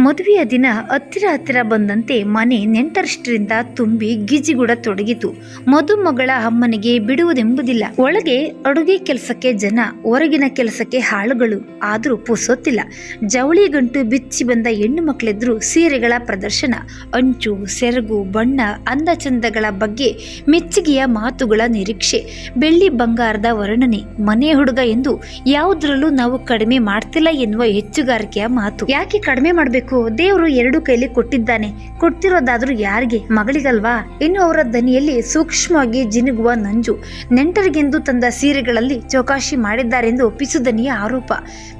ಮದುವೆಯ ದಿನ ಹತ್ತಿರ ಹತ್ತಿರ ಬಂದಂತೆ ಮನೆ ನೆಂಟರಷ್ಟರಿಂದ ತುಂಬಿ ಗಿಜಿಗುಡ ತೊಡಗಿತು. ಮದುಮಗಳ ಅಮ್ಮನಿಗೆ ಬಿಡುವುದೆಂಬುದಿಲ್ಲ. ಒಳಗೆ ಅಡುಗೆ ಕೆಲಸಕ್ಕೆ ಜನ, ಹೊರಗಿನ ಕೆಲಸಕ್ಕೆ ಹಾಳುಗಳು. ಆದರೂ ಪುಸೊತ್ತಿಲ್ಲ ಜವಳಿ ಗಂಟು ಬಿಚ್ಚಿ ಬಂದ ಹೆಣ್ಣು ಮಕ್ಕಳೆದ್ರು ಸೀರೆಗಳ ಪ್ರದರ್ಶನ. ಅಂಚು, ಸೆರಗು, ಬಣ್ಣ ಅಂದ ಚಂದಗಳ ಬಗ್ಗೆ ಮೆಚ್ಚುಗೆಯ ಮಾತುಗಳ ನಿರೀಕ್ಷೆ. ಬೆಳ್ಳಿ ಬಂಗಾರದ ವರ್ಣನೆ. ಮನೆ ಹುಡುಗ ಎಂದು ಯಾವುದರಲ್ಲೂ ನಾವು ಕಡಿಮೆ ಮಾಡ್ತಿಲ್ಲ ಎನ್ನುವ ಹೆಚ್ಚುಗಾರಿಕೆಯ ಮಾತು. ಯಾಕೆ ಕಡಿಮೆ ಮಾಡಬೇಕು? ದೇವರು ಎರಡು ಕೈಲಿ ಕೊಟ್ಟಿದ್ದಾನೆ. ಕೊಡ್ತಿರೋದಾದ್ರೂ ಯಾರಿಗೆ? ಮಗಳಿಗಲ್ವಾ? ಇನ್ನು ಅವರ ದನಿಯಲ್ಲಿ ಸೂಕ್ಷ್ಮವಾಗಿ ಜಿನುಗುವ ನಂಜು. ನೆಂಟರಿಗೆಂದು ತಂದ ಸೀರೆಗಳಲ್ಲಿ ಚೌಕಾಶಿ ಮಾಡಿದ್ದಾರೆಂದು ಪಿಸುದನಿಯ ಆರೋಪ.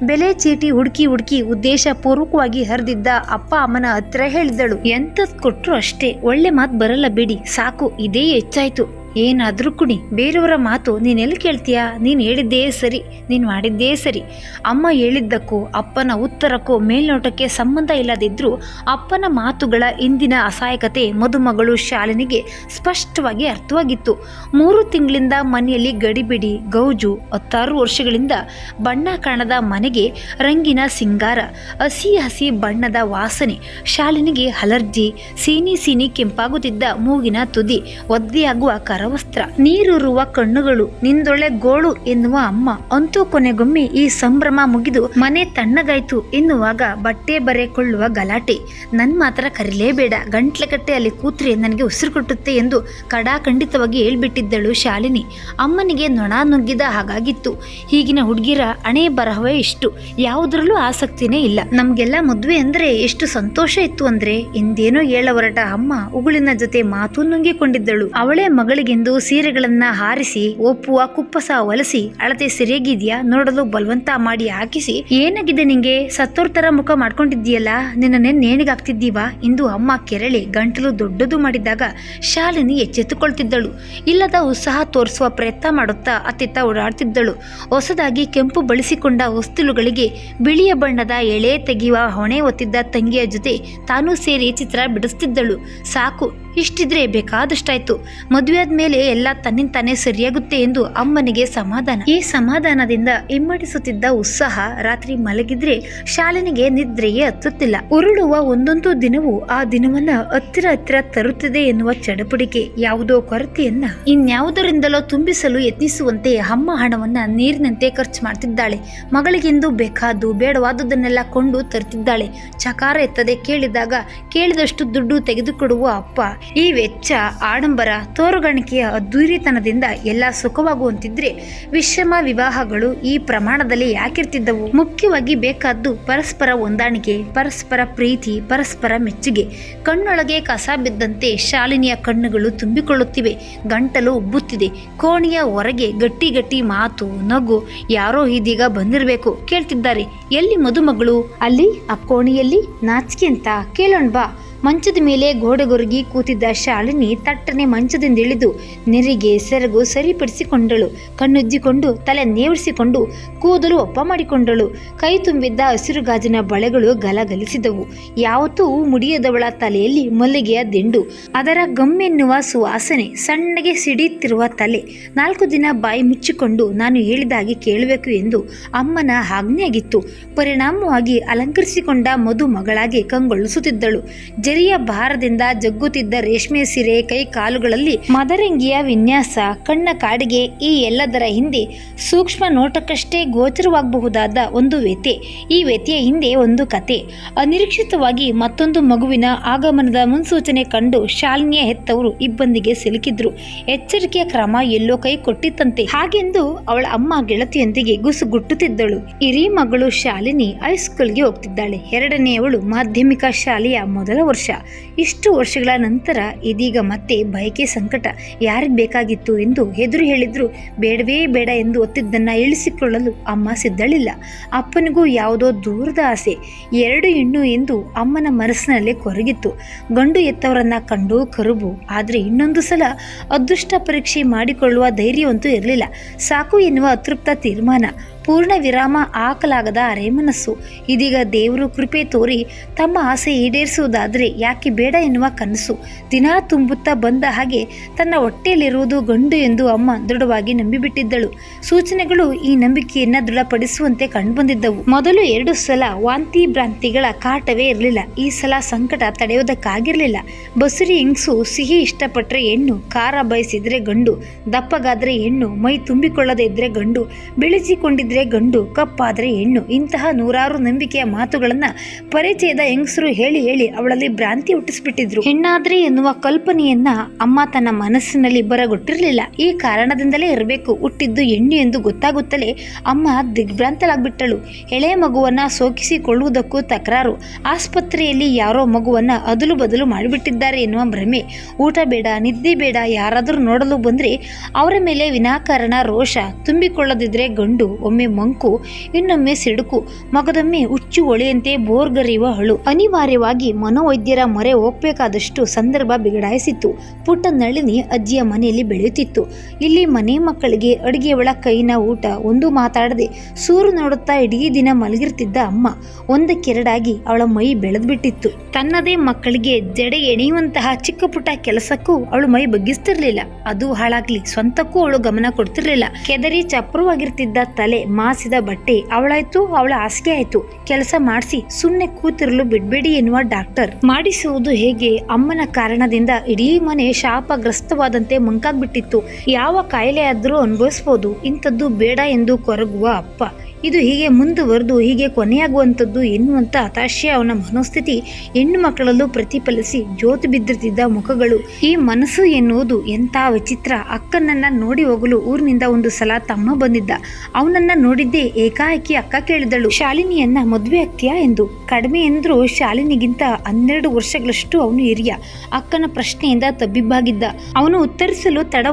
ಬೆಲೆ ಚೀಟಿ ಹುಡುಕಿ ಹುಡುಕಿ ಉದ್ದೇಶ ಪೂರ್ವಕವಾಗಿ ಹರಿದಿದ್ದ ಅಪ್ಪ ಅಮ್ಮನ ಹತ್ರ ಹೇಳಿದಳು. ಎಂತದ್ ಕೊಟ್ರು ಅಷ್ಟೇ. ಒಳ್ಳೆ ಮಾತು ಬರಲ್ಲ ಬಿಡಿ. ಸಾಕು. ಇದೇ ಹೆಚ್ಚಾಯ್ತು. ಏನಾದ್ರೂ ಕುಡಿ, ಬೇರೆಯವರ ಮಾತು ನೀನೆಲ್ಲಿ ಕೇಳ್ತೀಯಾ? ನೀನು ಹೇಳಿದ್ದೇ ಸರಿ, ನೀನು ಮಾಡಿದ್ದೇ ಸರಿ. ಅಮ್ಮ ಹೇಳಿದ್ದಕ್ಕೂ, ಅಪ್ಪನ ಉತ್ತರಕ್ಕೂ ಮೇಲ್ನೋಟಕ್ಕೆ ಸಂಬಂಧ ಇಲ್ಲದಿದ್ದರೂ ಅಪ್ಪನ ಮಾತುಗಳ ಇಂದಿನ ಅಸಹಾಯಕತೆ ಮದುಮಗಳು ಶಾಲಿನಿಗೆ ಸ್ಪಷ್ಟವಾಗಿ ಅರ್ಥವಾಗಿತ್ತು. ಮೂರು ತಿಂಗಳಿಂದ ಮನೆಯಲ್ಲಿ ಗಡಿಬಿಡಿ, ಗೌಜು, ಹತ್ತಾರು ವರ್ಷಗಳಿಂದ ಬಣ್ಣ ಕಾಣದ ಮನೆಗೆ ರಂಗಿನ ಸಿಂಗಾರ, ಹಸಿ ಹಸಿ ಬಣ್ಣದ ವಾಸನೆ, ಶಾಲಿನಿಗೆ ಅಲರ್ಜಿ, ಸೀನಿ ಸೀನಿ ಕೆಂಪಾಗುತ್ತಿದ್ದ ಮೂಗಿನ ತುದಿ, ಒದ್ದೆಯಾಗುವ ಕರವಸ್ತ್ರ ನೀರೂರುವ ಕಣ್ಣುಗಳು, ನಿಂದೊಳೆ ಗೋಳು ಎನ್ನುವ ಅಮ್ಮ. ಅಂತೂ ಕೊನೆಗೊಮ್ಮೆ ಈ ಸಂಭ್ರಮ ಮುಗಿದು ಮನೆ ತಣ್ಣಗಾಯ್ತು ಎನ್ನುವಾಗ ಬಟ್ಟೆ ಬರೆ ಕೊಳ್ಳುವ ಗಲಾಟೆ. ನನ್ ಮಾತ್ರ ಕರಿಲೇಬೇಡ, ಗಂಟ್ಲೆಗಟ್ಟೆ ಅಲ್ಲಿ ಕೂತ್ರೆ ನನಗೆ ಉಸಿರು ಕೊಟ್ಟುತ್ತೆ ಎಂದು ಕಡಾಖಂಡಿತವಾಗಿ ಹೇಳ್ಬಿಟ್ಟಿದ್ದಳು ಶಾಲಿನಿ. ಅಮ್ಮನಿಗೆ ನೊಣ ನುಗ್ಗಿದ ಹಾಗಾಗಿತ್ತು. ಈಗಿನ ಹುಡುಗಿರ ಅಣೆ ಬರಹವೇ ಇಷ್ಟು, ಯಾವುದರಲ್ಲೂ ಆಸಕ್ತಿನೇ ಇಲ್ಲ. ನಮ್ಗೆಲ್ಲ ಮದುವೆ ಅಂದ್ರೆ ಎಷ್ಟು ಸಂತೋಷ ಇತ್ತು ಅಂದ್ರೆ ಎಂದೇನೋ ಹೇಳ ಹೊರಟ ಅಮ್ಮ, ಉಗುಳಿನ ಜೊತೆ ಮಾತು ನುಂಗಿಕೊಂಡಿದ್ದಳು. ಅವಳೇ ಮಗಳಿಗೆಂದು ಸೀರೆಗಳನ್ನು ಹಾರಿಸಿ, ಒಪ್ಪುವ ಕುಪ್ಪಸ ಒಲಸಿ, ಅಳತೆ ಸರಿಯಾಗಿದ್ಯಾ ನೋಡಲು ಬಲವಂತ ಮಾಡಿ ಹಾಕಿಸಿ, ಏನಾಗಿದೆ ನಿಂಗೆ? ಸತ್ತೋರ್ತರ ಮುಖ ಮಾಡ್ಕೊಂಡಿದ್ದೀಯಲ್ಲ, ನೆನ್ನೆ ನೇಣಿಗಾಗ್ತಿದ್ದೀವಾ ಎಂದು ಅಮ್ಮ ಕೆರಳಿ ಗಂಟಲು ದೊಡ್ಡದು ಮಾಡಿದಾಗ ಶಾಲಿನಿ ಎಚ್ಚೆತ್ತುಕೊಳ್ತಿದ್ದಳು. ಇಲ್ಲದ ಉತ್ಸಾಹ ತೋರಿಸುವ ಪ್ರಯತ್ನ ಮಾಡುತ್ತಾ ಅತ್ತಿತ್ತ ಓಡಾಡ್ತಿದ್ದಳು. ಹೊಸದಾಗಿ ಕೆಂಪು ಬಳಸಿಕೊಂಡ ಹೊಸ್ತಿಲುಗಳಿಗೆ ಬಿಳಿಯ ಬಣ್ಣದ ಎಳೆ ತೆಗೆಯುವ ಹೊಣೆ ಒತ್ತಿದ್ದ ತಂಗಿಯ ಜೊತೆ ತಾನೂ ಸೇರಿ ಚಿತ್ರ ಬಿಡಿಸ್ತಿದ್ದಳು. ಸಾಕು ಇಷ್ಟಿದ್ರೆ ಬೇಕಾದಷ್ಟಾಯ್ತು. ಮದುವೆ ಆದ್ಮೇಲೆ ಎಲ್ಲ ತನ್ನಿಂದ ತಾನೇ ಸರಿಯಾಗುತ್ತೆ ಎಂದು ಅಮ್ಮನಿಗೆ ಸಮಾಧಾನ. ಈ ಸಮಾಧಾನದಿಂದ ಇಮ್ಮಡಿಸುತ್ತಿದ್ದ ಉತ್ಸಾಹ ರಾತ್ರಿ ಮಲಗಿದ್ರೆ ಶಾಲಿನಿಗೆ ನಿದ್ರೆಯೇ ಹತ್ತುತ್ತಿಲ್ಲ. ಉರುಳುವ ಒಂದೊಂದು ದಿನವೂ ಆ ದಿನವನ್ನ ಹತ್ತಿರ ಹತ್ತಿರ ತರುತ್ತಿದೆ ಎನ್ನುವ ಚಡಪಡಿಕೆ ಯಾವುದೋ ಕೊರತೆಯನ್ನ ಇನ್ಯಾವುದರಿಂದಲೋ ತುಂಬಿಸಲು ಯತ್ನಿಸುವಂತೆ ಅಮ್ಮ ಹಣವನ್ನ ನೀರಿನಂತೆ ಖರ್ಚು ಮಾಡ್ತಿದ್ದಾಳೆ. ಮಗಳಿಗೆಂದು ಬೇಕಾದ್ದು ಬೇಡವಾದುದನ್ನೆಲ್ಲ ಕೊಂಡು ತರುತ್ತಿದ್ದಾಳೆ. ಚಕಾರ ಎತ್ತದೆ ಕೇಳಿದಾಗ ಕೇಳಿದಷ್ಟು ದುಡ್ಡು ತೆಗೆದುಕೊಡುವ ಅಪ್ಪ ಈ ವೆಚ್ಚ ಆಡಂಬರ ತೋರುಗಾಣಿಕೆಯ ಅದ್ದೂರಿತನದಿಂದ ಎಲ್ಲ ಸುಖವಾಗುವಂತಿದ್ರೆ ವಿಷಮ ವಿವಾಹಗಳು ಈ ಪ್ರಮಾಣದಲ್ಲಿ ಯಾಕಿರ್ತಿದ್ದವು? ಮುಖ್ಯವಾಗಿ ಬೇಕಾದ್ದು ಪರಸ್ಪರ ಹೊಂದಾಣಿಕೆ, ಪರಸ್ಪರ ಪ್ರೀತಿ, ಪರಸ್ಪರ ಮೆಚ್ಚುಗೆ. ಕಣ್ಣೊಳಗೆ ಕಸ ಬಿದ್ದಂತೆ ಶಾಲಿನಿಯ ಕಣ್ಣುಗಳು ತುಂಬಿಕೊಳ್ಳುತ್ತಿವೆ. ಗಂಟಲು ಉಬ್ಬುತ್ತಿದೆ. ಕೋಣೆಯ ಹೊರಗೆ ಗಟ್ಟಿ ಗಟ್ಟಿ ಮಾತು, ನಗು, ಯಾರೋ ಇದೀಗ ಬಂದಿರಬೇಕು ಕೇಳ್ತಿದ್ದಾರೆ. ಎಲ್ಲಿ ಮದುಮಗಳು? ಅಲ್ಲಿ? ಆ ಕೋಣೆಯಲ್ಲಿ? ನಾಚಿಕೆ ಅಂತ ಕೇಳೋಣ ಬಾ. ಮಂಚದ ಮೇಲೆ ಗೋಡೆಗೊರಗಿ ಕೂತಿದ್ದ ಶಾಲಿನಿ ತಟ್ಟನೆ ಮಂಚದಿಂದ ಇಳಿದು ನೆರಿಗೆ ಸೆರಗು ಸರಿಪಡಿಸಿಕೊಂಡಳು. ಕಣ್ಣುಜ್ಜಿಕೊಂಡು ತಲೆ ನೇವರಿಸಿಕೊಂಡು ಕೂದಲು ಒಪ್ಪ ಮಾಡಿಕೊಂಡಳು. ಕೈ ತುಂಬಿದ್ದ ಹಸಿರು ಗಾಜಿನ ಬಳೆಗಳು ಗಲಗಲಿಸಿದವು. ಯಾವತ್ತೂ ಮುಡಿಯದವಳ ತಲೆಯಲ್ಲಿ ಮಲ್ಲಿಗೆಯ ದಿಂಡು. ಅದರ ಗಮ್ಮೆನ್ನುವ ಸುವಾಸನೆ ಸಣ್ಣಗೆ ಸಿಡಿಯುತ್ತಿರುವ ತಲೆ. ನಾಲ್ಕು ದಿನ ಬಾಯಿ ಮುಚ್ಚಿಕೊಂಡು ನಾನು ಹೇಳಿದಾಗಿ ಕೇಳಬೇಕು ಎಂದು ಅಮ್ಮನ ಆಜ್ಞೆಯಾಗಿತ್ತು. ಪರಿಣಾಮವಾಗಿ ಅಲಂಕರಿಸಿಕೊಂಡ ಮಧು ಮಗಳಾಗಿ ಕಂಗೊಳಿಸುತ್ತಿದ್ದಳು. ಜರಿಯ ಭಾರದಿಂದ ಜಗ್ಗುತ್ತಿದ್ದ ರೇಷ್ಮೆ ಸೀರೆ ಕೈ ಕಾಲುಗಳಲ್ಲಿ ಮದರಂಗಿಯ ವಿನ್ಯಾಸ, ಕಣ್ಣ ಕಾಡಿಗೆ ಈ ಎಲ್ಲದರ ಹಿಂದೆ ಸೂಕ್ಷ್ಮ ನೋಟಕ್ಕಷ್ಟೇ ಗೋಚರವಾಗಬಹುದಾದ ಒಂದು ವ್ಯತೆ ಈ ವ್ಯತೆಯ ಹಿಂದೆ ಒಂದು ಕತೆ. ಅನಿರೀಕ್ಷಿತವಾಗಿ ಮತ್ತೊಂದು ಮಗುವಿನ ಆಗಮನದ ಮುನ್ಸೂಚನೆ ಕಂಡು ಶಾಲಿನಿಯ ಹೆತ್ತವರು ಇಬ್ಬಂದಿಗೆ ಸಿಲುಕಿದ್ರು. ಎಚ್ಚರಿಕೆಯ ಕ್ರಮ ಎಲ್ಲೋ ಕೈ ಕೊಟ್ಟಿತ್ತಂತೆ. ಹಾಗೆಂದು ಅವಳ ಅಮ್ಮ ಗೆಳತಿಯೊಂದಿಗೆ ಗುಸುಗುಟ್ಟುತ್ತಿದ್ದಳು. ಇರಿ ಮಗಳು ಶಾಲಿನಿ ಹೈಸ್ಕೂಲ್ಗೆ ಹೋಗ್ತಿದ್ದಾಳೆ. ಎರಡನೆಯವಳು ಮಾಧ್ಯಮಿಕ ಶಾಲೆಯ ಮೊದಲ ವರ್ಷ. ಇಷ್ಟು ವರ್ಷಗಳ ನಂತರ ಇದೀಗ ಮತ್ತೆ ಬಯಕೆ ಸಂಕಟ ಯಾರಿಗೆ ಬೇಕಾಗಿತ್ತು ಎಂದು ಎದುರು ಹೇಳಿದ್ರು. ಬೇಡವೇ ಬೇಡ ಎಂದು ಒತ್ತಿದ್ದನ್ನು ಇಳಿಸಿಕೊಳ್ಳಲು ಅಮ್ಮ ಸಿದ್ಧಳಿಲ್ಲ. ಅಪ್ಪನಿಗೂ ಯಾವುದೋ ದೂರದ ಆಸೆ. ಎರಡು ಹೆಣ್ಣು ಎಂದು ಅಮ್ಮನ ಮನಸ್ಸಿನಲ್ಲಿ ಕೊರಗಿತ್ತು. ಗಂಡು ಎತ್ತವರನ್ನ ಕಂಡು ಕರುಬು. ಆದರೆ ಇನ್ನೊಂದು ಸಲ ಅದೃಷ್ಟ ಪರೀಕ್ಷೆ ಮಾಡಿಕೊಳ್ಳುವ ಧೈರ್ಯವಂತೂ ಇರಲಿಲ್ಲ. ಸಾಕು ಎನ್ನುವ ಅತೃಪ್ತ ತೀರ್ಮಾನ. ಪೂರ್ಣ ವಿರಾಮ ಹಾಕಲಾಗದ ಅರೆಮನಸ್ಸು. ಇದೀಗ ದೇವರು ಕೃಪೆ ತೋರಿ ತಮ್ಮ ಆಸೆ ಈಡೇರಿಸುವುದಾದರೆ ಯಾಕೆ ಬೇಡ ಎನ್ನುವ ಕನಸು. ದಿನ ತುಂಬುತ್ತಾ ಬಂದ ಹಾಗೆ ತನ್ನ ಹೊಟ್ಟೆಯಲ್ಲಿರುವುದು ಗಂಡು ಎಂದು ಅಮ್ಮ ದೃಢವಾಗಿ ನಂಬಿಬಿಟ್ಟಿದ್ದಳು. ಸೂಚನೆಗಳು ಈ ನಂಬಿಕೆಯನ್ನು ದೃಢಪಡಿಸುವಂತೆ ಕಂಡುಬಂದಿದ್ದವು. ಮೊದಲು ಎರಡು ಸಲ ವಾಂತಿ ಭ್ರಾಂತಿಗಳ ಕಾಟವೇ ಇರಲಿಲ್ಲ. ಈ ಸಲ ಸಂಕಟ ತಡೆಯೋದಕ್ಕಾಗಿರಲಿಲ್ಲ. ಬಸುರಿ ಹಿಂಗ್ಸು ಸಿಹಿ ಇಷ್ಟಪಟ್ಟರೆ ಹೆಣ್ಣು, ಖಾರ ಬಯಸಿದ್ರೆ ಗಂಡು, ದಪ್ಪಗಾದ್ರೆ ಹೆಣ್ಣು, ಮೈ ತುಂಬಿಕೊಳ್ಳದೇ ಇದ್ರೆ ಗಂಡು ಬೆಳೆಸಿಕೊಂಡಿದ್ರೆ ಗಂಡು, ಕಪ್ಪಾದ್ರೆ ಹೆಣ್ಣು. ಇಂತಹ ನೂರಾರು ನಂಬಿಕೆಯ ಮಾತುಗಳನ್ನ ಪರಿಚಯದ ಹೆಂಗಸರು ಹೇಳಿ ಹೇಳಿ ಅವಳಲ್ಲಿ ಭ್ರಾಂತಿ ಹುಟ್ಟಿಸ್ಬಿಟ್ಟಿದ್ರು. ಹೆಣ್ಣಾದ್ರೆ ಎನ್ನುವ ಕಲ್ಪನೆಯನ್ನ ಅಮ್ಮ ತನ್ನ ಮನಸ್ಸಿನಲ್ಲಿ ಬರಗೊಟ್ಟಿರಲಿಲ್ಲ. ಈ ಕಾರಣದಿಂದಲೇ ಇರಬೇಕು. ಹುಟ್ಟಿದ್ದು ಹೆಣ್ಣು ಎಂದು ಗೊತ್ತಾಗುತ್ತಲೇ ಅಮ್ಮ ದಿಗ್ಭ್ರಾಂತಲಾಗ್ಬಿಟ್ಟಳು ಎಳೆ ಮಗುವನ್ನ ಸೋಕಿಸಿಕೊಳ್ಳುವುದಕ್ಕೂ ತಕರಾರು. ಆಸ್ಪತ್ರೆಯಲ್ಲಿ ಯಾರೋ ಮಗುವನ್ನ ಅದಲು ಬದಲು ಮಾಡಿಬಿಟ್ಟಿದ್ದಾರೆ ಎನ್ನುವ ಭ್ರಮೆ. ಊಟ ಬೇಡ, ನಿದ್ದೆ ಬೇಡ, ಯಾರಾದರೂ ನೋಡಲು ಬಂದ್ರೆ ಅವರ ಮೇಲೆ ವಿನಾಕಾರಣ ರೋಷ. ತುಂಬಿಕೊಳ್ಳದಿದ್ರೆ ಗಂಡು, ಒಮ್ಮೆ ಮಂಕು, ಇನ್ನೊಮ್ಮೆ ಸಿಡುಕು. ಮಗದೊಮ್ಮೆ ಹುಚ್ಚು ಒಳೆಯಂತೆ ಬೋರ್ಗರೆಯುವ ಹಳು ಅನಿವಾರ್ಯವಾಗಿ ಮನೋವೈದ್ಯರ ಮೊರೆ ಹೋಗ್ಬೇಕಾದಷ್ಟು ಸಂದರ್ಭ ಬಿಗಡಾಯಿಸಿತ್ತು. ಪುಟ್ಟ ನಳಿನಿ ಅಜ್ಜಿಯ ಮನೆಯಲ್ಲಿ ಬೆಳೆಯುತ್ತಿತ್ತು. ಇಲ್ಲಿ ಮನೆ ಮಕ್ಕಳಿಗೆ ಅಡುಗೆಯವಳ ಕೈನ ಊಟ, ಒಂದು ಮಾತಾಡದೆ ಸೂರು ನೋಡುತ್ತಾ ಇಡೀ ದಿನ ಮಲಗಿರ್ತಿದ್ದ ಅಮ್ಮ. ಒಂದಕ್ಕೆರಡಾಗಿ ಅವಳ ಮೈ ಬೆಳೆದ್ಬಿಟ್ಟಿತ್ತು. ತನ್ನದೇ ಮಕ್ಕಳಿಗೆ ಜಡೆ ಎಣೆಯುವಂತಹ ಚಿಕ್ಕ ಪುಟ್ಟ ಕೆಲಸಕ್ಕೂ ಅವಳು ಮೈ ಬಗ್ಗಿಸ್ತಿರ್ಲಿಲ್ಲ. ಅದು ಹಾಳಾಗ್ಲಿ, ಸ್ವಂತಕ್ಕೂ ಅವಳು ಗಮನ ಕೊಡ್ತಿರ್ಲಿಲ್ಲ. ಕೆದರಿ ಚಪ್ರವಾಗಿರ್ತಿದ್ದ ತಲೆ ಮಾಸಿದ ಬಟ್ಟೆ. ಅವಳಾಯ್ತು, ಅವಳ ಹಾಸಿಗೆ ಆಯ್ತು. ಕೆಲಸ ಮಾಡಿಸಿ ಸುಮ್ಮನೆ ಕೂತಿರಲು ಬಿಡ್ಬೇಡಿ ಎನ್ನುವ ಡಾಕ್ಟರ್. ಮಾಡಿಸುವುದು ಹೇಗೆ? ಅಮ್ಮನ ಕಾರಣದಿಂದ ಇಡೀ ಮನೆ ಶಾಪಗ್ರಸ್ತವಾದಂತೆ ಮಂಕಾಗ್ಬಿಟ್ಟಿತ್ತು. ಯಾವ ಕಾಯಿಲೆ ಆದ್ರೂ ಅನುಭವಿಸ್ಬೋದು. ಇಂಥದ್ದು ಬೇಡ ಎಂದು ಕೊರಗುವ ಅಪ್ಪ. ಇದು ಹೀಗೆ ಮುಂದುವರೆದು, ಹೀಗೆ ಕೊನೆಯಾಗುವಂಥದ್ದು ಎನ್ನುವಂಥ ಹತಾಶೆ ಅವನ ಮನೋಸ್ಥಿತಿ. ಹೆಣ್ಣು ಮಕ್ಕಳಲ್ಲೂ ಪ್ರತಿಫಲಿಸಿ ಜೋತು ಬಿದ್ದಿರ್ತಿದ್ದ ಮುಖಗಳು. ಈ ಮನಸ್ಸು ಎನ್ನುವುದು ಎಂಥ ವಿಚಿತ್ರ. ಅಕ್ಕನನ್ನ ನೋಡಿ ಹೋಗಲು ಊರಿನಿಂದ ಒಂದು ಸಲ ತಮ್ಮ ಬಂದಿದ್ದ. ಅವನನ್ನ ನೋಡಿದ್ದೇ ಏಕಾಏಕಿ ಅಕ್ಕ ಕೇಳಿದಳು. ಶಾಲಿನಿಯನ್ನ ಮದುವೆ ಆಗ್ತೀಯಾ ಎಂದು. ಕಡಿಮೆ ಎಂದ್ರೂ ಶಾಲಿನಿಗಿಂತ ಹನ್ನೆರಡು ವರ್ಷಗಳಷ್ಟು ಅವನು ಹಿರಿಯ. ಅಕ್ಕನ ಪ್ರಶ್ನೆಯಿಂದ ತಬ್ಬಿಬ್ಬಾಗಿದ್ದ. ಅವನು ಉತ್ತರಿಸಲು ತಡ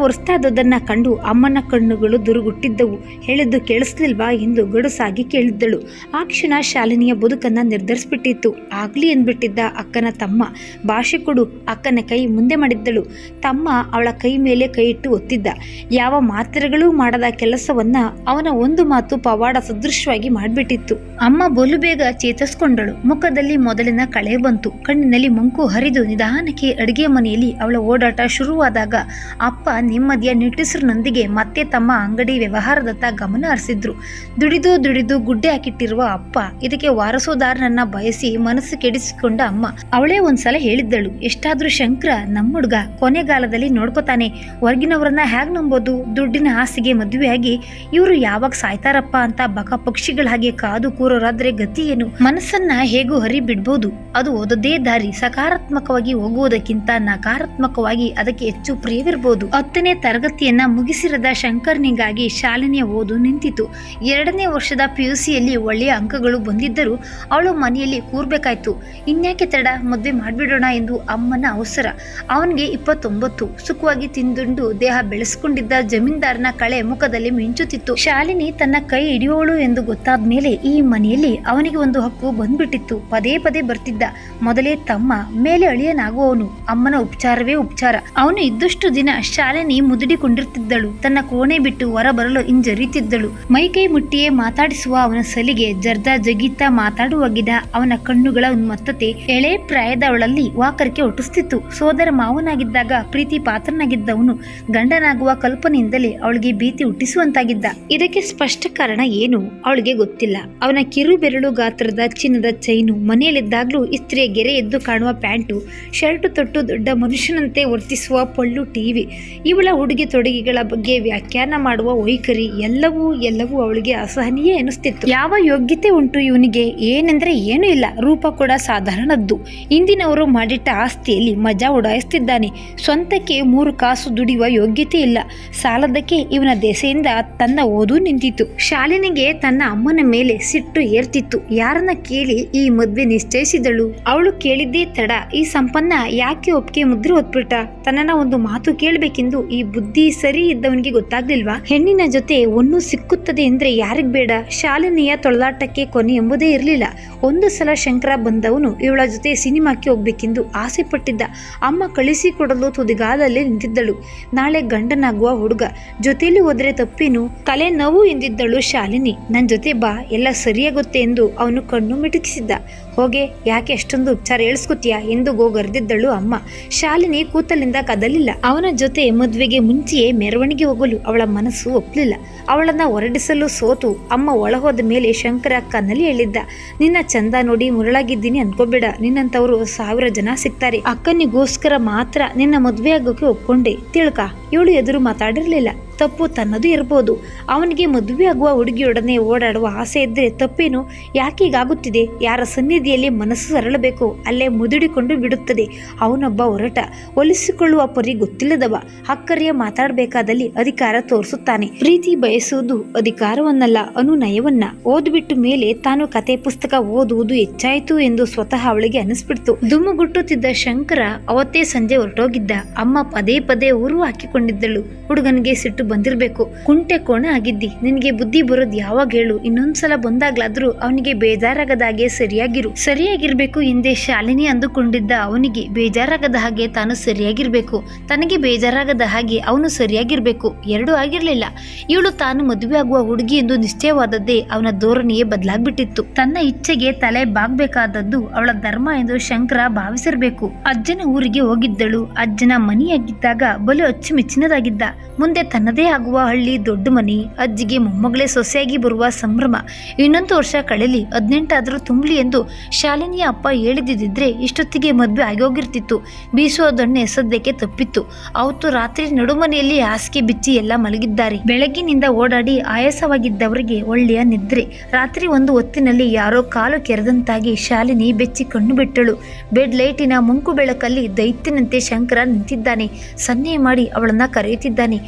ಕಂಡು ಅಮ್ಮನ ಕಣ್ಣುಗಳು ದುರುಗುಟ್ಟಿದ್ದವು. ಹೇಳಿದ್ದು ಕೇಳಿಸ್ಲಿಲ್ವಾ ಎಂದು ಗಡುಸಾಗಿ ಕೇಳಿದ್ದಳು. ಆ ಕ್ಷಣ ಶಾಲಿನಿಯ ಬದುಕನ್ನ ನಿರ್ಧರಿಸ್ಬಿಟ್ಟಿತ್ತು. ಆಗ್ಲಿ ಎಂದ್ಬಿಟ್ಟಿದ್ದ ಅಕ್ಕನ ತಮ್ಮ. ಭಾಷೆ ಕೊಡು, ಅಕ್ಕನ ಕೈ ಮುಂದೆ ಮಾಡಿದ್ದಳು. ತಮ್ಮ ಅವಳ ಕೈ ಮೇಲೆ ಕೈ ಇಟ್ಟು ಒತ್ತಿದ್ದ. ಯಾವ ಮಾತ್ರೆಗಳೂ ಮಾಡದ ಕೆಲಸವನ್ನ ಅವನ ಒಂದು ಮಾತು ಪವಾಡ ಸದೃಶವಾಗಿ ಮಾಡಿಬಿಟ್ಟಿತ್ತು. ಅಮ್ಮ ಬಲು ಬೇಗ ಚೇತರಿಸ್ಕೊಂಡಳು. ಮುಖದಲ್ಲಿ ಮೊದಲಿನ ಕಳೆ ಬಂತು. ಕಣ್ಣಿನಲ್ಲಿ ಮಂಕು ಹರಿದು ನಿಧಾನಕ್ಕೆ ಅಡುಗೆ ಮನೆಯಲ್ಲಿ ಅವಳ ಓಡಾಟ ಶುರುವಾದಾಗ ಅಪ್ಪ ನೆಮ್ಮದಿಯ ನಿಟ್ಟುಸಿರಿನೊಂದಿಗೆ ಮತ್ತೆ ತಮ್ಮ ಅಂಗಡಿ ವ್ಯವಹಾರದತ್ತ ಗಮನ ಹರಿಸಿದ್ರು. ದುಡಿದು ದುಡಿದು ಗುಡ್ಡೆ ಹಾಕಿಟ್ಟಿರುವ ಅಪ್ಪ ಇದಕ್ಕೆ ವಾರಸುದಾರನನ್ನ ಬಯಸಿ ಮನಸ್ಸು ಕೆಡಿಸಿಕೊಂಡ ಅಮ್ಮ. ಅವಳೇ ಒಂದ್ಸಲ ಹೇಳಿದ್ದಳು, ಎಷ್ಟಾದ್ರೂ ಶಂಕರ ನಮ್ಮ ಹುಡುಗ ಕೊನೆಗಾಲದಲ್ಲಿ ನೋಡ್ಕೋತಾನೆ. ಹೊರಗಿನವರನ್ನ ಹೇಗ್ ನಂಬೋದು? ದುಡ್ಡಿನ ಆಸೆಗೆ ಮದುವೆಯಾಗಿ ಇವರು ಯಾವಾಗ ಸಾಯ್ತಾರಪ್ಪ ಅಂತ ಬಕ ಪಕ್ಷಿಗಳ ಹಾಗೆ ಕಾದು ಕೂರೋರಾದ್ರೆ ಗತಿ ಏನು? ಮನಸ್ಸನ್ನ ಹೇಗೂ ಹರಿ ಬಿಡ್ಬೋದು ಅದು ಓದೋದೇ ದಾರಿ. ಸಕಾರಾತ್ಮಕವಾಗಿ ಹೋಗುವುದಕ್ಕಿಂತ ನಕಾರಾತ್ಮಕವಾಗಿ ಅದಕ್ಕೆ ಹೆಚ್ಚು ಪ್ರಿಯವಿರ್ಬೋದು ಹತ್ತನೇ ತರಗತಿಯನ್ನ ಮುಗಿಸಿರದ ಶಂಕರ್ನಿಗಾಗಿ ಶಾಲಿನಿಯ ಓದು ನಿಂತಿತು. ಎರಡನೇ ವರ್ಷದ ಪಿಯುಸಿಯಲ್ಲಿ ಒಳ್ಳೆಯ ಅಂಕಗಳು ಬಂದಿದ್ದರೂ ಅವಳು ಮನೆಯಲ್ಲಿ ಕೂರ್ಬೇಕಾಯ್ತು. ಇನ್ಯಾಕೆ ತಡ, ಮದುವೆ ಮಾಡಿಬಿಡೋಣ ಎಂದು ಅಮ್ಮನ ಅವಸರ. ಅವನಿಗೆ ಇಪ್ಪತ್ತೊಂಬತ್ತು. ಸುಖವಾಗಿ ತಿಂದುಂಡು ದೇಹ ಬೆಳೆಸ್ಕೊಂಡಿದ್ದ ಜಮೀನ್ದಾರನ ಕಳೆ ಮುಖದಲ್ಲಿ ಮಿಂಚುತ್ತಿತ್ತು. ಶಾಲಿನಿ ತನ್ನ ಕೈ ಹಿಡಿಯೋಳು ಎಂದು ಗೊತ್ತಾದ ಮೇಲೆ ಈ ಮನೆಯಲ್ಲಿ ಅವನಿಗೆ ಒಂದು ಹಕ್ಕು ಬಂದ್ಬಿಟ್ಟಿತ್ತು. ಪದೇ ಪದೇ ಬರ್ತಿದ್ದ. ಮೊದಲೇ ತಮ್ಮ ಮೇಲೆ ಅಳಿಯನಾಗುವವನು. ಅಮ್ಮನ ಉಪಚಾರವೇ ಉಪಚಾರ. ಅವನು ಇದ್ದಷ್ಟು ದಿನ ಶಾಲಿನಿ ಮುದುಡಿಕೊಂಡಿರ್ತಿದ್ದಳು. ತನ್ನ ಕೋಣೆ ಬಿಟ್ಟು ಹೊರಬರಲು ಹಿಂಜರಿತಿದ್ದಳು. ಮೈಕೈ ಮುಟ್ಟಿಯೇ ಮಾತಾಡಿಸುವ ಅವನ ಸಲಿಗೆ ಜರ್ದಾ ಜಗಿತಾ ಮಾತಾಡುವಾಗಿದ್ದ ಅವನ ಕಣ್ಣುಗಳ ಉನ್ಮತ್ತತೆ. ಎಳೆ ಪ್ರಾಯದವಳಲ್ಲಿ ವಾಕರಿಕೆ ಒಟ್ಟಿಸ್ತಿತ್ತು. ಸೋದರ ಮಾವನಾಗಿದ್ದಾಗ ಪ್ರೀತಿ ಪಾತ್ರನಾಗಿದ್ದವನು ಗಂಡನಾಗುವ ಕಲ್ಪನೆಯಿಂದಲೇ ಅವಳಿಗೆ ಭೀತಿ ಹುಟ್ಟಿಸುವಂತಾಗಿದ್ದ. ಇದಕ್ಕೆ ಸ್ಪಷ್ಟ ಕಾರಣ ಏನು ಅವಳಿಗೆ ಗೊತ್ತಿಲ್ಲ. ಅವನ ಕಿರು ಬೆರಳು ಗಾತ್ರದ ಚಿನ್ನದ ಚೈನು, ಮನೆಯಲ್ಲಿದ್ದಾಗಲೂ ಇಸ್ತ್ರಿಯ ಗೆರೆ ಎದ್ದು ಕಾಣುವ ಪ್ಯಾಂಟು, ಶರ್ಟು ತೊಟ್ಟು ದೊಡ್ಡ ಮನುಷ್ಯನಂತೆ ವರ್ತಿಸುವ ಪೊಳ್ಳು ಟಿವಿ ಇವಳ ಉಡುಗೆ ತೊಡುಗೆಗಳ ಬಗ್ಗೆ ವ್ಯಾಖ್ಯಾನ ಮಾಡುವ ವೈಖರಿ ಎಲ್ಲವೂ ಎಲ್ಲವೂ ಅವಳಿಗೆ ಅಸಹನೀಯ ಎನಿಸ್ತಿತ್ತು. ಯಾವ ಯೋಗ್ಯತೆ ಉಂಟು ಇವನಿಗೆ? ಏನೆಂದ್ರೆ ಏನೂ ಇಲ್ಲ. ರೂಪ ಕೂಡ ಸಾಧಾರಣದ್ದು. ಇಂದಿನವರು ಮಾಡಿಟ್ಟ ಆಸ್ತಿಯಲ್ಲಿ ಮಜಾ ಉಡಾಯಿಸ್ತಿದ್ದಾನೆ. ಸ್ವಂತಕ್ಕೆ ಮೂರು ಕಾಸು ದುಡಿಯುವ ಯೋಗ್ಯತೆ ಇಲ್ಲ. ಸಾಲದಕ್ಕೆ ಇವನ ದೆಸೆಯಿಂದ ತನ್ನ ಓದು ನಿಂತಿತ್ತು. ಶಾಲಿನಿಗೆ ತನ್ನ ಅಮ್ಮನ ಮೇಲೆ ಸಿಟ್ಟು ಏರ್ತಿತ್ತು. ಯಾರನ್ನ ಕೇಳಿ ಈ ಮದ್ವೆ ನಿಶ್ಚಯಿಸಿದಳು? ಅವಳು ಕೇಳಿದ್ದೇ ತಡ. ಈ ಸಂಪನ್ನ ಯಾಕೆ ಒಪ್ಪಿಗೆ ಮುದ್ರೆ ಹೊತ್ಬಿಟ್ಟ? ತನ್ನನ್ನ ಒಂದು ಮಾತು ಕೇಳಬೇಕೆಂದು ಈ ಬುದ್ಧಿ ಸರಿ ಇದ್ದವನಿಗೆ ಗೊತ್ತಾಗ್ಲಿಲ್ವಾ? ಹೆಣ್ಣಿನ ಜೊತೆ ಒಣ್ಣು ಸಿಕ್ಕುತ್ತದೆ ಅಂದ್ರೆ ಯಾರಿಗ್ ಬೇಡ. ಶಾಲಿನಿಯ ತೊಳಲಾಟಕ್ಕೆ ಕೊನೆ ಎಂಬುದೇ ಇರಲಿಲ್ಲ. ಒಂದು ಸಲ ಶಂಕರ ಬಂದವನು ಇವಳ ಜೊತೆ ಸಿನಿಮಾಕ್ಕೆ ಹೋಗ್ಬೇಕೆಂದು ಆಸೆ ಪಟ್ಟಿದ್ದ ಅಮ್ಮ ಕಳಿಸಿಕೊಡಲು ತುದಿಗಾಲಲ್ಲಿ ನಿಂತಿದ್ದಳು. ನಾಳೆ ಗಂಡನಾಗುವ ಹುಡುಗ. ಜೊತೆಯಲ್ಲಿ ಹೋದರೆ ತಪ್ಪೇನು? ತಲೆ ನೋವು ಎಂದಿದ್ದಳು ಶಾಲಿನಿ. ನನ್ನ ಜೊತೆ ಬಾ. ಎಲ್ಲ ಸರಿಯಾಗುತ್ತೆ ಎಂದು ಅವನು ಕಣ್ಣು ಮಿಟುಕಿಸಿದ್ದ. ಹೋಗೆ, ಯಾಕೆ ಅಷ್ಟೊಂದು ಉಪಚಾರ ಹೇಳ್ಸ್ಕೊತೀಯ ಎಂದು ಗೋಗರ್ದಿದ್ದಳು ಅಮ್ಮ. ಶಾಲಿನಿ ಕೂತಲಿಂದ ಕದಲಿಲ್ಲ. ಅವನ ಜೊತೆ ಮದುವೆಗೆ ಮುಂಚೆಯೇ ಮೆರವಣಿಗೆ ಹೋಗಲು ಅವಳ ಮನಸ್ಸು ಒಪ್ಪಲಿಲ್ಲ ಅವಳನ್ನ ಹೊರಡಿಸಲು ಸೋತು ಅಮ್ಮ ಒಳ ಹೋದ ಮೇಲೆ ಶಂಕರ ಅಕ್ಕನಲ್ಲಿ ಹೇಳಿದ್ದ, ನಿನ್ನ ಚಂದ ನೋಡಿ ಮುರಳಾಗಿದ್ದೀನಿ ಅನ್ಕೋಬೇಡ. ನಿನ್ನಂತವರು ಸಾವಿರ ಜನ ಸಿಗ್ತಾರೆ. ಅಕ್ಕನಿಗೋಸ್ಕರ ಮಾತ್ರ ನಿನ್ನ ಮದುವೆ ಆಗೋಕೆ ಒಪ್ಕೊಂಡೆ. ತಿಳ್ಕ, ಇವಳು ಎದುರು ಮಾತಾಡಿರ್ಲಿಲ್ಲ. ತಪ್ಪು ತನ್ನದು ಇರಬಹುದು ಅವನಿಗೆ ಮದುವೆ ಆಗುವ ಹುಡುಗಿಯೊಡನೆ ಓಡಾಡುವ ಆಸೆ ಇದ್ದರೆ ತಪ್ಪೇನು? ಯಾಕೆ ಹೀಗಾಗುತ್ತಿದೆ? ಯಾರ ಸನ್ನಿಧಿಯಲ್ಲಿ ಮನಸ್ಸು ಸರಳಬೇಕು? ಅಲ್ಲೇ ಮುದುಡಿಕೊಂಡು ಬಿಡುತ್ತದೆ. ಅವನೊಬ್ಬ ಹೊರಟ ಒಲಿಸಿಕೊಳ್ಳುವ ಪರಿ ಗೊತ್ತಿಲ್ಲದವ. ಅಕ್ಕರಿಯ ಮಾತಾಡಬೇಕಾದಲ್ಲಿ ಅಧಿಕಾರ ತೋರಿಸುತ್ತಾನೆ. ಪ್ರೀತಿ ಬಯಸುವುದು ಅಧಿಕಾರವನ್ನಲ್ಲ, ಅನುನಯವನ್ನ. ಓದ್ಬಿಟ್ಟು ಮೇಲೆ ತಾನು ಕತೆ ಪುಸ್ತಕ ಓದುವುದು ಹೆಚ್ಚಾಯಿತು ಎಂದು ಸ್ವತಃ ಅವಳಿಗೆ ಅನಿಸ್ಬಿಡ್ತು. ದುಮ್ಮುಗುಟ್ಟುತ್ತಿದ್ದ ಶಂಕರ ಅವತ್ತೇ ಸಂಜೆ ಹೊರಟೋಗಿದ್ದ. ಅಮ್ಮ ಪದೇ ಪದೇ ಊರು ಹಾಕಿಕೊಂಡಿದ್ದಳು. ಹುಡುಗನಿಗೆ ಸಿಟ್ಟು ಬಂದಿರಬೇಕು. ಕುಂಟೆ ಕೋಣ ಆಗಿದ್ದಿ. ನಿನಗೆ ಬುದ್ಧಿ ಬರೋದು ಯಾವಾಗ ಹೇಳು. ಇನ್ನೊಂದ್ಸಲ ಬಂದಾಗ್ಲಾದ್ರೂ ಅವನಿಗೆ ಬೇಜಾರಾಗದ ಹಾಗೆ ಸರಿಯಾಗಿರು. ಸರಿಯಾಗಿರ್ಬೇಕು ಎಂದೇ ಶಾಲಿನಿ ಅಂದುಕೊಂಡಿದ್ದ ಅವನಿಗೆ ಬೇಜಾರಾಗದ ಹಾಗೆ ತಾನು ಸರಿಯಾಗಿರ್ಬೇಕು. ತನಗೆ ಬೇಜಾರಾಗದ ಹಾಗೆ ಅವನು ಸರಿಯಾಗಿರ್ಬೇಕು. ಎರಡೂ ಆಗಿರ್ಲಿಲ್ಲ. ಇವಳು ತಾನು ಮದುವೆ ಆಗುವ ಹುಡುಗಿ ಎಂದು ನಿಶ್ಚಯವಾದದ್ದೇ ಅವನ ಧೋರಣೆಯೇ ಬದಲಾಗ್ಬಿಟ್ಟಿತ್ತು. ತನ್ನ ಇಚ್ಛೆಗೆ ತಲೆ ಬಾಗ್ಬೇಕಾದದ್ದು ಅವಳ ಧರ್ಮ ಎಂದು ಶಂಕರ ಭಾವಿಸಿರ್ಬೇಕು. ಅಜ್ಜನ ಊರಿಗೆ ಹೋಗಿದ್ದಳು. ಅಜ್ಜನ ಮನೆಯಾಗಿದ್ದಾಗ ಬಲು ಅಚ್ಚುಮೆಚ್ಚಿನದಾಗಿದ್ದ. ಮುಂದೆ ತನ್ನದೇ ಆಗುವ ಹಳ್ಳಿ ದೊಡ್ಡ ಮನೆ, ಅಜ್ಜಿಗೆ ಮೊಮ್ಮಗಳೇ ಸೊಸೆಯಾಗಿ ಬರುವ ಸಂಭ್ರಮ, ಇನ್ನೊಂದು ವರ್ಷ ಕಳೆಲಿ, ಹದಿನೆಂಟಾದರೂ ತುಂಬಲಿ ಎಂದು ಶಾಲಿನಿಯ ಅಪ್ಪ ಹೇಳಿದ್ದಿದ್ರೆ ಇಷ್ಟೊತ್ತಿಗೆ ಮದುವೆ ಆಗೋಗಿರ್ತಿತ್ತು. ಬೀಸುವ ದೊಣ್ಣೆ ಸದ್ಯಕ್ಕೆ ತಪ್ಪಿತ್ತು. ಅವತ್ತು ರಾತ್ರಿ ನಡುಮನೆಯಲ್ಲಿ ಹಾಸಿಗೆ ಬಿಚ್ಚಿ ಎಲ್ಲ ಮಲಗಿದ್ದಾರೆ. ಬೆಳಗ್ಗಿನಿಂದ ಓಡಾಡಿ ಆಯಾಸವಾಗಿದ್ದವರಿಗೆ ಒಳ್ಳೆಯ ನಿದ್ರೆ. ರಾತ್ರಿ ಒಂದು ಹೊತ್ತಿನಲ್ಲಿ ಯಾರೋ ಕಾಲು ಕೆರೆದಂತಾಗಿ ಶಾಲಿನಿ ಬೆಚ್ಚಿ ಕಣ್ಣು ಬಿಟ್ಟಳು. ಬೆಡ್ ಲೈಟಿನ ಮುಂಕು ಬೆಳಕಲ್ಲಿ ದೈತ್ಯನಂತೆ ಶಂಕರ ನಿಂತಿದ್ದಾನೆ. ಸನ್ನೆ ಮಾಡಿ ಅವಳನ್ನ ಕರೆಯುತ್ತಿದ್ದಾನೆ.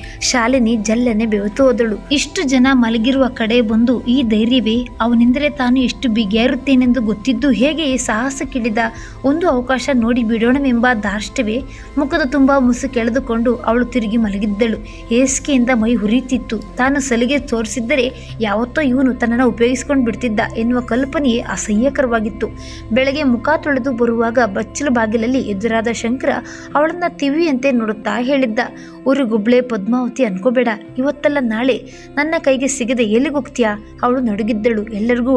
ಶಾಲಿನಿ ಜಲ್ಲನೆ ಬೆವೆತು ಹೋದಳು ಇಷ್ಟು ಜನ ಮಲಗಿರುವ ಕಡೆ ಬಂದು ಈ ಧೈರ್ಯವೇ ಅವನಿಂದಲೇ ತಾನು ಎಷ್ಟು ಬಿಗಿಯರುತ್ತೇನೆಂದು ಗೊತ್ತಿದ್ದು ಹೇಗೆ ಈ ಸಾಹಸಕ್ಕಿಳಿದ ಒಂದು ಅವಕಾಶ ನೋಡಿ ಬಿಡೋಣವೆಂಬ ದಾರ್ಷ್ಟವೇ ಮುಖದ ತುಂಬ ಮುಸು ಕೆಳೆದುಕೊಂಡು ಅವಳು ತಿರುಗಿ ಮಲಗಿದ್ದಳು. ಏಸಿಕೆಯಿಂದ ಮೈ ಹುರಿಯುತ್ತಿತ್ತು ತಾನು ಸಲಿಗೆ ತೋರಿಸಿದ್ದರೆ ಯಾವತ್ತೋ ಇವನು ತನ್ನನ್ನು ಉಪಯೋಗಿಸಿಕೊಂಡು ಬಿಡ್ತಿದ್ದ ಎನ್ನುವ ಕಲ್ಪನೆಯೇ ಅಸಹ್ಯಕರವಾಗಿತ್ತು. ಬೆಳಗ್ಗೆ ಮುಖ ತೊಳೆದು ಬರುವಾಗ ಬಚ್ಚಲು ಬಾಗಿಲಲ್ಲಿ ಎದುರಾದ ಶಂಕರ ಅವಳನ್ನ ತಿವಿಯಂತೆ ನೋಡುತ್ತಾ ಹೇಳಿದ್ದ, ಊರು ಗುಬ್ಳೆ ಪದ್ಮಾವತಿ ಅನ್ಕೋಬೇಡ. ಇವತ್ತಲ್ಲ ನಾಳೆ. ನನ್ನ ಕೈಗೆ ಸಿಗದೆ ಎಲ್ಲಿಗೆ ಹೋಗ್ತೀಯಾ ಅವಳು ನಡುಗಿದ್ದಳು. ಎಲ್ಲರಿಗೂ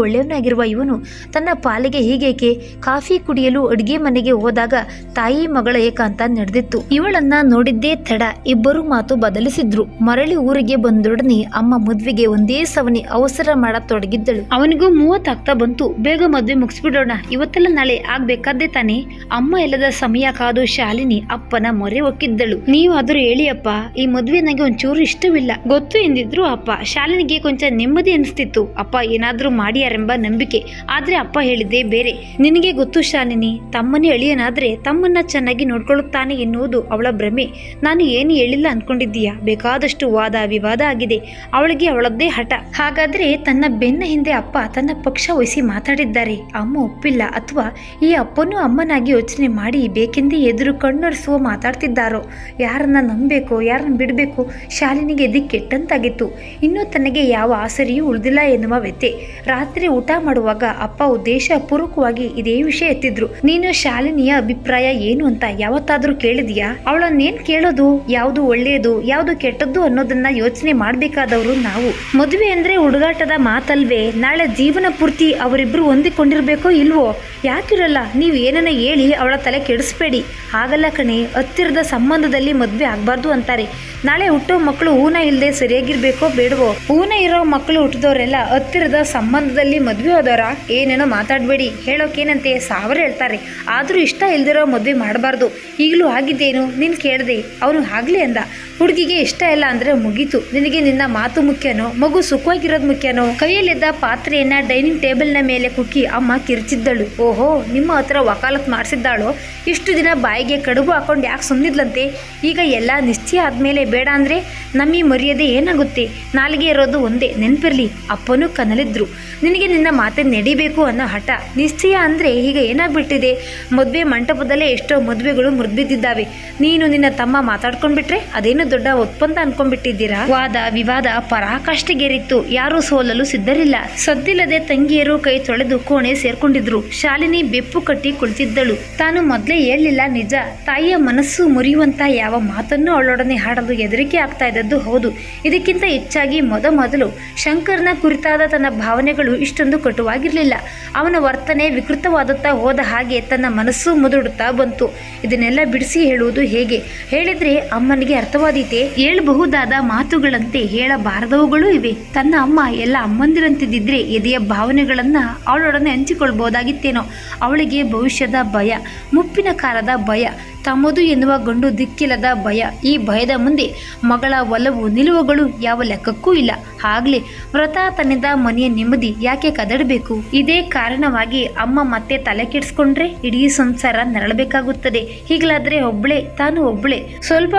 ಇವನು ತನ್ನ ಪಾಲಿಗೆ ಹೀಗೇಕೆ ಕಾಫಿ ಕುಡಿಯಲು ಅಡುಗೆ ಮನೆಗೆ ಹೋದಾಗ ತಾಯಿ ಮಗಳ ಏಕಾಂತ ನಡೆದಿತ್ತು. ಇವಳನ್ನ ನೋಡಿದ್ದೇ ತಡ, ಇಬ್ಬರು ಮಾತು ಬದಲಿಸಿದ್ರು. ಮರಳಿ ಊರಿಗೆ ಬಂದೊಡನೆ ಅಮ್ಮ ಮದ್ವೆಗೆ ಒಂದೇ ಸವನಿ ಅವಸರ ಮಾಡತೊಡಗಿದ್ದಳು. ಅವನಿಗೂ ಮೂವತ್ತಾಗ್ತಾ ಬಂತು. ಬೇಗ ಮದ್ವೆ ಮುಗಿಸ್ಬಿಡೋಣ, ಇವತ್ತೆಲ್ಲ ನಾಳೆ ಆಗ್ಬೇಕಾದ್ದೇ ತಾನೇ? ಅಮ್ಮ ಇಲ್ಲದ ಸಮಯ ಕಾದು ಶಾಲಿನಿ ಅಪ್ಪನ ಮೊರೆ ಒಕ್ಕಿದ್ದಳು. ನೀವಾದರೂ ಹೇಳಿ ಅಪ್ಪ, ಈ ಮದ್ವೆ ನನಗೆ ಒಂಚೂರು ಇಷ್ಟವಿಲ್ಲ. ಗೊತ್ತು ಎಂದಿದ್ರು ಅಪ್ಪ, ಶಾಲಿನಿಗೆ ಕೊಂಚ ನೆಮ್ಮದಿ ಅನಿಸ್ತಿತ್ತು. ಅಪ್ಪ ಏನಾದರೂ ಮಾಡ್ಯಾರೆಂಬ ನಂಬಿಕೆ ಆದ್ರೆ ಅಪ್ಪ ಹೇಳಿದ್ದೆ ಬೇರೆ. ನಿನಗೆ ಗೊತ್ತು ಶಾಲಿನಿ, ತಮ್ಮನೇ ಅಳಿಯನಾದರೆ ತಮ್ಮನ್ನ ಚೆನ್ನಾಗಿ ನೋಡ್ಕೊಳ್ಳುತ್ತಾನೆ ಎನ್ನುವುದು ಅವಳ ಭ್ರಮೆ. ನಾನು ಏನು ಹೇಳಿಲ್ಲ ಅನ್ಕೊಂಡಿದ್ದೀಯಾ? ಬೇಕಾದಷ್ಟು ವಾದ ವಿವಾದ ಆಗಿದೆ. ಅವಳಿಗೆ ಅವಳದ್ದೇ ಹಠ. ಹಾಗಾದ್ರೆ ತನ್ನ ಬೆನ್ನ ಹಿಂದೆ ಅಪ್ಪ ತನ್ನ ಪಕ್ಷ ವಹಿಸಿ ಮಾತಾಡಿದ್ದಾರೆ. ಅಮ್ಮ ಒಪ್ಪಿಲ್ಲ ಅಥವಾ ಈ ಅಪ್ಪನೂ ಅಮ್ಮನಾಗಿ ಯೋಚನೆ ಮಾಡಿ ಬೇಕೆಂದೇ ಎದುರು ಕಣ್ಣೊರೆಸುವ ಮಾತಾಡ್ತಿದ್ದಾರೋ? ಯಾರನ್ನ ನಂಬಬೇಕು, ಯಾರನ್ನ ಬಿಡಬೇಕು? ಶಾಲಿನಿಗೆ ಎದಿ ಕೆಟ್ಟಂತಾಗಿತ್ತು. ಇನ್ನೂ ತನಗೆ ಯಾವ ಆಸರಿಯೂ ಉಳಿದಿಲ್ಲ ಎನ್ನುವ ವ್ಯಥೆ. ರಾತ್ರಿ ಊಟ ಮಾಡುವಾಗ ಅಪ್ಪ ಉದ್ದೇಶ ಪೂರ್ವಕವಾಗಿ ಇದೇ ವಿಷಯ ಎತ್ತಿದ್ರು. ನೀನು ಶಾಲಿನಿಯ ಅಭಿಪ್ರಾಯ ಏನು ಅಂತ ಯಾವತ್ತಾದ್ರೂ ಕೇಳಿದ್ಯಾ? ಅವಳನ್ನೇನ್ ಕೇಳೋದು? ಯಾವುದು ಒಳ್ಳೆಯದು ಯಾವುದು ಕೆಟ್ಟದ್ದು ಅನ್ನೋದನ್ನ ಯೋಚನೆ ಮಾಡ್ಬೇಕಾದವರು ನಾವು. ಮದುವೆ ಅಂದ್ರೆ ಹುಡುಗಾಟದ ಮಾತಲ್ವೇ? ನಾಳೆ ಜೀವನ ಪೂರ್ತಿ ಅವರಿಬ್ರು ಹೊಂದಿಕೊಂಡಿರ್ಬೇಕೋ ಇಲ್ವೋ? ಯಾಕಿರಲ್ಲ, ನೀವು ಏನನ್ನ ಹೇಳಿ ಅವಳ ತಲೆ ಕೆಡಿಸ್ಬೇಡಿ. ಆಗಲ್ಲ ಕಣೆ, ಹತ್ತಿರದ ಸಂಬಂಧದಲ್ಲಿ ಮದುವೆ ಆಗ್ಬಾರ್ದು ಅಂತಾರೆ. ನಾಳೆ ಹುಟ್ಟೋ ಮಕ್ಕಳು ಊನ ಇಲ್ಲದೆ ಸರಿಯಾಗಿರ್ಬೇಕೋ ಬೇಡವೋ? ಊನ ಇರೋ ಮಕ್ಕಳು ಹುಟ್ಟಿದವರೆಲ್ಲ ಹತ್ತಿರದ ಸಂಬಂಧದಲ್ಲಿ ಮದುವೆ ಆದವರ? ಏನೇನೋ ಮಾತಾಡಬೇಡಿ. ಹೇಳೋಕೇನಂತೆ ಸಾವಿರ ಹೇಳ್ತಾರೆ. ಆದರೂ ಇಷ್ಟ ಇಲ್ದಿರೋ ಮದುವೆ ಮಾಡಬಾರ್ದು. ಈಗಲೂ ಆಗಿದ್ದೇನು ನೀನು ಕೇಳಿದೆ. ಅವನು ಆಗ್ಲಿ ಅಂದ. ಹುಡುಗಿಗೆ ಇಷ್ಟ ಇಲ್ಲ ಅಂದ್ರೆ ಮುಗೀತು. ನಿನಗೆ ನಿನ್ನ ಮಾತು ಮುಖ್ಯನೋ? ಮಗು ಸುಖವಾಗಿರೋದು ಮುಖ್ಯನೋ? ಕೈಯಲ್ಲಿದ್ದ ಪಾತ್ರೆಯನ್ನ ಡೈನಿಂಗ್ ಟೇಬಲ್ನ ಮೇಲೆ ಕುಕ್ಕಿ ಅಮ್ಮ ಕಿರ್ಚಿದ್ದಳು. ಓಹೋ, ನಿಮ್ಮ ಹತ್ರ ವಕಾಲತ್ ಮಾಡಿಸಿದ್ದಾಳೋ? ಇಷ್ಟು ದಿನ ಬಾಯಿಗೆ ಕಡುಬು ಹಾಕೊಂಡು ಯಾಕೆ ಸುಮ್ಮನಿದ್ಲಂತೆ ಈಗ ಎಲ್ಲ ನಿಶ್ಚಯ ಆದ್ಮೇಲೆ ಬೇಡ ಅಂದ್ರೆ ನಮ್ಮಿ ಮರ್ಯಾದೆ ಏನಾಗುತ್ತೆ? ನಾಲಿಗೆ ಇರೋದು ಒಂದೇ, ನೆನಪಿರ್ಲಿ. ಅಪ್ಪನೂ ಕನಲಿದ್ರು. ನಿನಗೆ ನಿನ್ನ ಮಾತೆ ನಡಿಬೇಕು ಅನ್ನೋ ಹಠ. ನಿಶ್ಚಯ ಅಂದ್ರೆ ಈಗ ಏನಾಗ್ಬಿಟ್ಟಿದೆ? ಮದುವೆ ಮಂಟಪದಲ್ಲೇ ಎಷ್ಟೋ ಮದುವೆಗಳು ಮುರಿದ್ಬಿದ್ದಿದ್ದಾವೆ. ನೀನು ನಿನ್ನ ತಮ್ಮ ಮಾತಾಡ್ಕೊಂಡ್ಬಿಟ್ರೆ ಅದೇನು ದೊಡ್ಡ ಒಪ್ಪಂದ ಅನ್ಕೊಂಡ್ಬಿಟ್ಟಿದ್ದೀರಾ? ವಾದ, ವಿವಾದ ಪರಾಕಾಷ್ಠೆಗೇರಿತ್ತು. ಯಾರು ಸೋಲಲು ಸಿದ್ಧರಿಲ್ಲ. ಸದ್ದಿಲ್ಲದೆ ತಂಗಿಯರು ಕೈ ತೊಳೆದು ಕೋಣೆ ಸೇರ್ಕೊಂಡಿದ್ರು. ಶಾಲಿನಿ ಬೆಪ್ಪು ಕಟ್ಟಿ ಕುಳಿತಿದ್ದಳು. ತಾನು ಮೊದಲೇ ಹೇಳಲಿಲ್ಲ ನಿಜ. ತಾಯಿಯ ಮನಸ್ಸು ಮುರಿಯುವಂತ ಯಾವ ಮಾತನ್ನು ಅವಳೊಡನೆ ಹಾಡಲು ಹೆದರಿಕೆ ಆಗ್ತಾ ಇದ್ದದ್ದು ಹೌದು. ಇದಕ್ಕಿಂತ ಹೆಚ್ಚಾಗಿ ಮೊದ ಮೊದಲು ಶಂಕರ್ನ ಕುರಿತಾದ ತನ್ನ ಭಾವನೆಗಳು ಇಷ್ಟೊಂದು ಕಟುವಾಗಿರಲಿಲ್ಲ. ಅವನ ವರ್ತನೆ ವಿಕೃತವಾದುತ್ತಾ ಹೋದ ಹಾಗೆ ತನ್ನ ಮನಸ್ಸು ಮುದುಡುತ್ತಾ ಬಂತು. ಇದನ್ನೆಲ್ಲ ಬಿಡಿಸಿ ಹೇಳುವುದು ಹೇಗೆ? ಹೇಳಿದ್ರೆ ಅಮ್ಮನಿಗೆ ಅರ್ಥವಾದೀತೆ ಹೇಳಬಹುದಾದ ಮಾತುಗಳಂತೆ ಹೇಳಬಾರದವುಗಳು ಇವೆ. ತನ್ನ ಅಮ್ಮ ಎಲ್ಲ ಅಮ್ಮಂದಿರಂತಿದ್ದಿದ್ರೆ ಎದೆಯ ಭಾವನೆಗಳನ್ನ ಅವಳೊಡನೆ ಹಂಚಿಕೊಳ್ಬಹುದಾಗಿತ್ತೇನೋ. ಅವಳಿಗೆ ಭವಿಷ್ಯದ ಭಯ, ಮುಪ್ಪಿನ ಕಾಲದ ಭಯ, ತಮ್ಮದು ಎನ್ನುವ ಗಂಡು ದಿಕ್ಕಿಲ್ಲದ ಭಯ. ಈ ಭಯದ ಮುಂದೆ ಮಗಳ ಒಲವು ನಿಲುವುಗಳು ಯಾವ ಲೆಕ್ಕಕ್ಕೂ ಇಲ್ಲ. ಆಗ್ಲೇ ವ್ರತ ತನ್ನದ ಮನೆಯ ನೆಮ್ಮದಿ ಯಾಕೆ ಕದಡಬೇಕು? ಇದೇ ಕಾರಣವಾಗಿ ಅಮ್ಮ ಮತ್ತೆ ತಲೆ ಕೆಡಿಸ್ಕೊಂಡ್ರೆ ಇಡೀ ಸಂಸಾರ ನರಳಬೇಕಾಗುತ್ತದೆ. ಹೀಗಲಾದ್ರೆ ಒಬ್ಳೆ ತಾನು ಒಬ್ಳೆ. ಸ್ವಲ್ಪ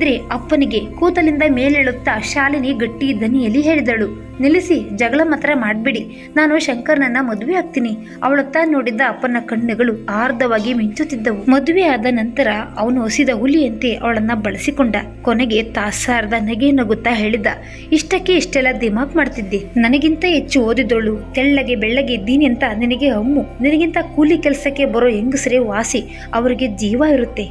ವ್ಯಥೆಯಾಗುವುದಿದ್ರೆ ಅಪ್ಪನಿಗೆ ಕೂತಲಿಂದ ಮೇಲೇಳುತ್ತಾ ಶಾಲಿನಿ ಗಟ್ಟಿ ದನಿಯಲ್ಲಿ ಹೇಳಿದಳು, ನಿಲ್ಲಿಸಿ, ಜಗಳ ಮಾತ್ರ ಮಾಡಬೇಡಿ. ನಾನು ಶಂಕರ್ನನ್ನ ಮದುವೆ ಆಗ್ತೀನಿ. ಅವಳತ್ತ ನೋಡಿದ್ದ ಅಪ್ಪನ ಕಣ್ಣುಗಳು ಆರ್ಧವಾಗಿ ಮಿಂಚುತ್ತಿದ್ದವು. ಮದುವೆ ಆದ ನಂತರ ಅವನು ಹೊಸಿದ ಹುಲಿಯಂತೆ ಅವಳನ್ನ ಬಳಸಿಕೊಂಡ. ಕೊನೆಗೆ ತಾಸಾರ್ಧ ನಗೆ ನಗುತ್ತಾ ಹೇಳಿದ, ಇಷ್ಟಕ್ಕೆ ಇಷ್ಟೆಲ್ಲ ದಿಮಾಕ್ ಮಾಡ್ತಿದ್ದೆ. ನನಗಿಂತ ಹೆಚ್ಚು ಓದಿದೋಳು. ತೆಳ್ಳಗೆ ಬೆಳ್ಳಗೆ ಇದ್ದೀನಿ ಅಂತ ನಿನಗೆ ಹಮ್ಮು. ನಿನಗಿಂತ ಕೂಲಿ ಕೆಲಸಕ್ಕೆ ಬರೋ ಹೆಂಗಸರೇ ವಾಸಿ. ಅವರಿಗೆ ಜೀವ ಇರುತ್ತೆ.